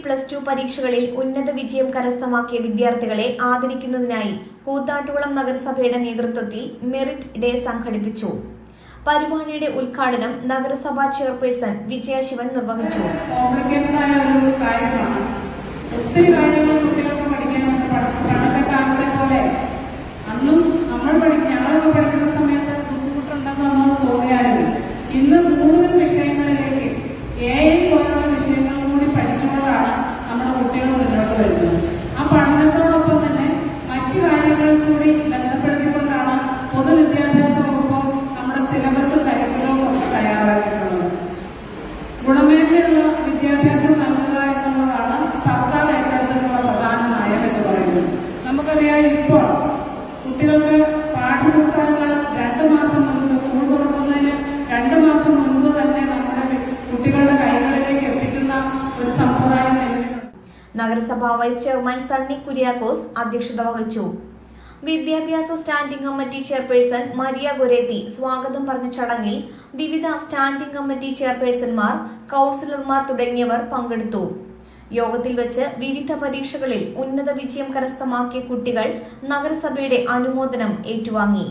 Plus two പരീക്ഷകളിൽ ഉന്നത വിജയം കരസ്ഥമാക്കിയ വിദ്യാർത്ഥികളെ ആദരിക്കുന്നതിനായി കൂത്താട്ടുകുളം നഗരസഭയുടെ നേതൃത്വത്തിൽ മെറിറ്റ് ഡേ സംഘടിപ്പിച്ചു പരിപാടിയുടെ ഉദ്ഘാടനം നഗരസഭാ ചെയർപേഴ്സൺ വിജയ ശിവൻ നിർവഹിച്ചു ഒത്തിരി കാര്യങ്ങൾ നഗരസഭാ വൈസ് ചെയർമാൻ സണ്ണി കുര്യാക്കോസ് അധ്യക്ഷത വഹിച്ചു. വിദ്യാഭ്യാസ standing committee chairperson Maria Gureti സ്വാഗതം പറഞ്ഞ ചടങ്ങിൽ വിവിധ സ്റ്റാൻഡിംഗ് കമ്മിറ്റി ചെയർപേഴ്സൺമാർ കൌൺസിലർമാർ തുടങ്ങിയവർ പങ്കെടുത്തു. യോഗത്തിൽ വെച്ച് വിവിധ പരീക്ഷകളിൽ ഉന്നത വിജയം കരസ്ഥമാക്കിയ കുട്ടികൾ നഗരസഭയുടെ അനുമോദനം ഏറ്റുവാങ്ങി.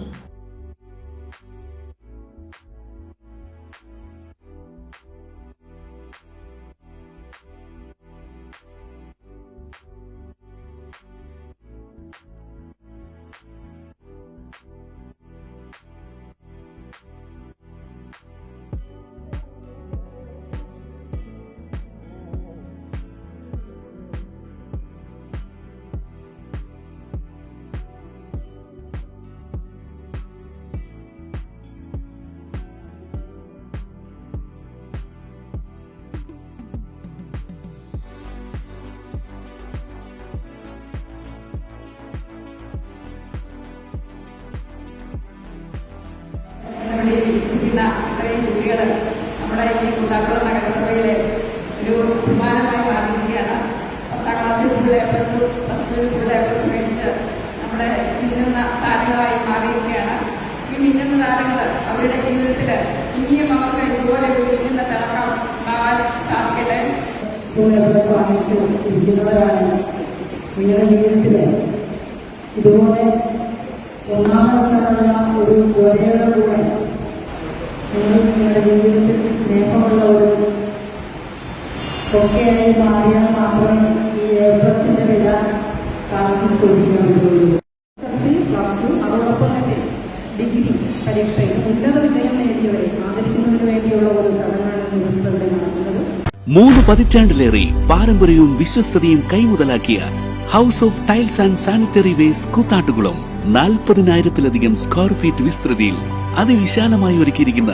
കുട്ടികൾ നമ്മുടെ ഈ കുണ്ടാക്കുളം നഗരസഭയിലെ ഒരു അഭിമാനമായി മാറിയിരിക്കുകയാണ്. പത്താം ക്ലാസ്സിൽ full A plus plus two full A plus മേടിച്ച് നമ്മുടെ മിന്നുന്ന താരങ്ങളായി മാറിയിരിക്കുകയാണ്. ഈ മിന്നുന്ന താരങ്ങൾ അവരുടെ ജീവിതത്തിൽ ഇനിയും അവർക്ക് ഇതുപോലെ ഒരു മിന്നുന്ന തിളക്കം സാധിക്കട്ടെ. ജീവിതത്തിൽ ഇതുപോലെ ഒന്നാമത്തെ ഒരു ഒരേയുടെ കൂടെ ജീവിതത്തിൽ സ്നേഹമുള്ളവരും ഒക്കെയായി മാറിയാൽ മാത്രമേ ഈ എയർബസിന്റെ വില കാലത്ത് പറ്റുള്ളൂ പ്ലസ് ടു അതോടൊപ്പം തന്നെ ഡിഗ്രി പരീക്ഷയിൽ ഉന്നത വിജയം നേടിയവരെ ആദരിക്കുന്നതിന് വേണ്ടിയുള്ള ഒരു ചടങ്ങാണ് ഇവിടെ നടക്കുന്നത്. മൂന്ന് പതിറ്റാണ്ടിലേറെ പാരമ്പര്യവും വിശ്വസ്തതയും കൈമുതലാക്കിയ house of tiles and sanitary waste Koothattukulam നാൽപ്പതിനായിരത്തിലധികം square feet വിസ്തൃതിയിൽ അതിവിശാലമായി ഒരുക്കിയിരിക്കുന്ന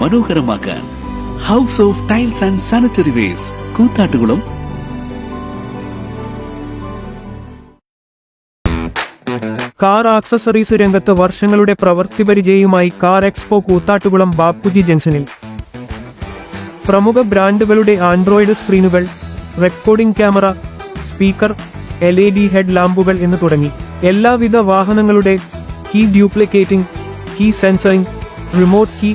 മനോഹരമാക്കാൻ house of tiles and sanitary waste Koothattukulam. Car accessories രംഗത്ത് വർഷങ്ങളുടെ പ്രവൃത്തി പരിചയവുമായി കാർ എക്സ്പോ കൂത്താട്ടുകുളം ബാപ്പുജി ജംഗ്ഷനിൽ. പ്രമുഖ ബ്രാൻഡുകളുടെ android സ്ക്രീനുകൾ recording camera speaker L E D head ലാമ്പുകൾ എന്ന് തുടങ്ങി. എല്ലാവിധ വാഹനങ്ങളുടെ key duplicating key sensoring remote key